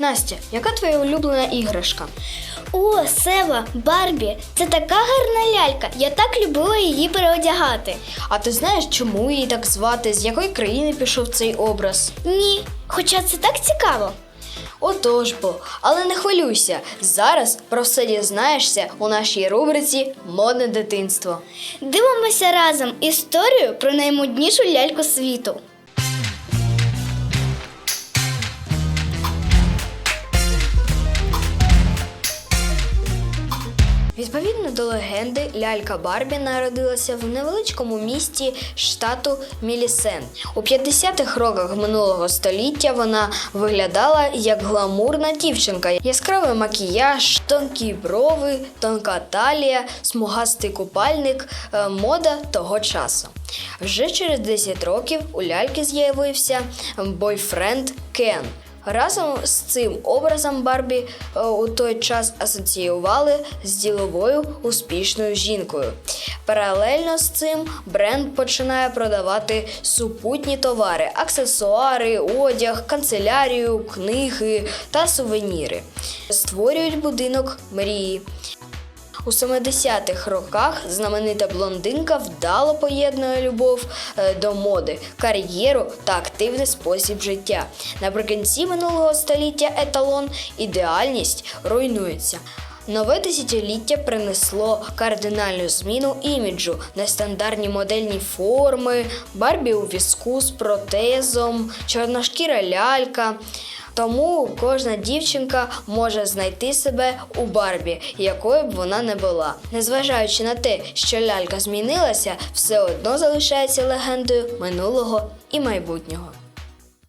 Настя, яка твоя улюблена іграшка? О, Сева, Барбі, це така гарна лялька. Я так любила її переодягати. А ти знаєш, чому її так звати? З якої країни пішов цей образ? Ні, хоча це так цікаво. Отож бо, але не хвилюйся. Зараз про все дізнаєшся у нашій рубриці Модне дитинство. Дивимося разом історію про наймоднішу ляльку світу. Відповідно до легенди, лялька Барбі народилася в невеличкому місті штату Мілісен. У 50-х роках минулого століття вона виглядала як гламурна дівчинка. Яскравий макіяж, тонкі брови, тонка талія, смугастий купальник е, мода того часу. Вже через 10 років у ляльки з'явився бойфренд Кен. Разом з цим образом Барбі е, у той час асоціювали з діловою успішною жінкою. Паралельно з цим бренд починає продавати супутні товари, аксесуари, одяг, канцелярію, книги та сувеніри. Створюють будинок мрії. У 70-х роках знаменита блондинка вдало поєднує любов е, до моди, кар'єру та активний спосіб життя. Наприкінці минулого століття еталон ідеальність руйнується. Нове десятиліття принесло кардинальну зміну іміджу, нестандартні модельні форми, барбі у візку з протезом, чорношкіра лялька. Тому кожна дівчинка може знайти себе у Барбі, якою б вона не була. Незважаючи на те, що лялька змінилася, все одно залишається легендою минулого і майбутнього.